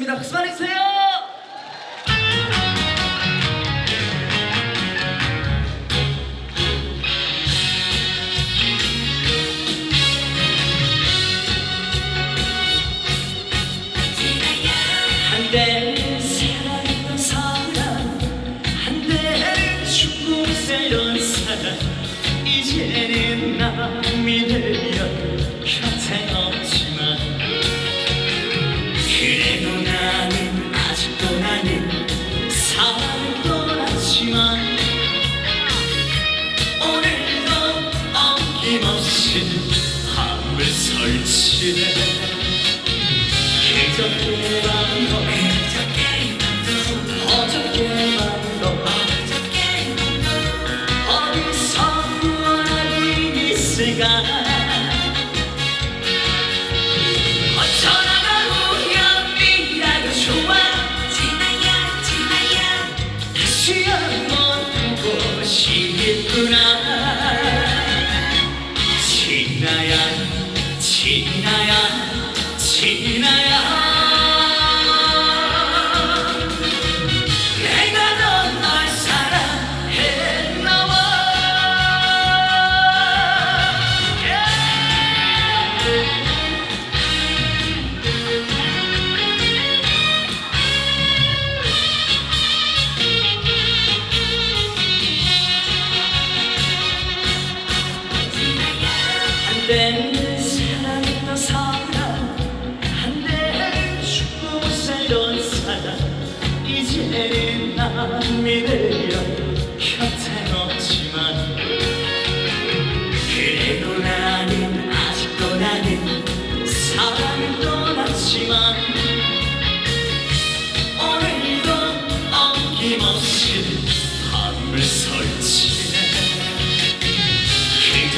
말씀입니다. 박수 많이 주세요. 신 밤을 설치네. 예전보다 어저께만 더 어디서 무한한 미스가 뺏는 사랑 사랑 한때 죽고 살던 사랑 이제는 난 믿을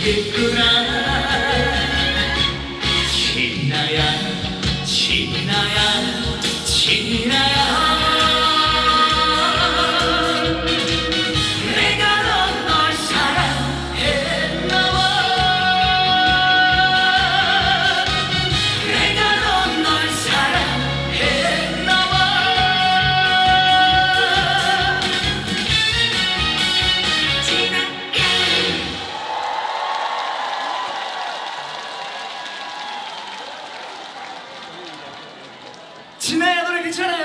get good. 치매 노래 괜찮아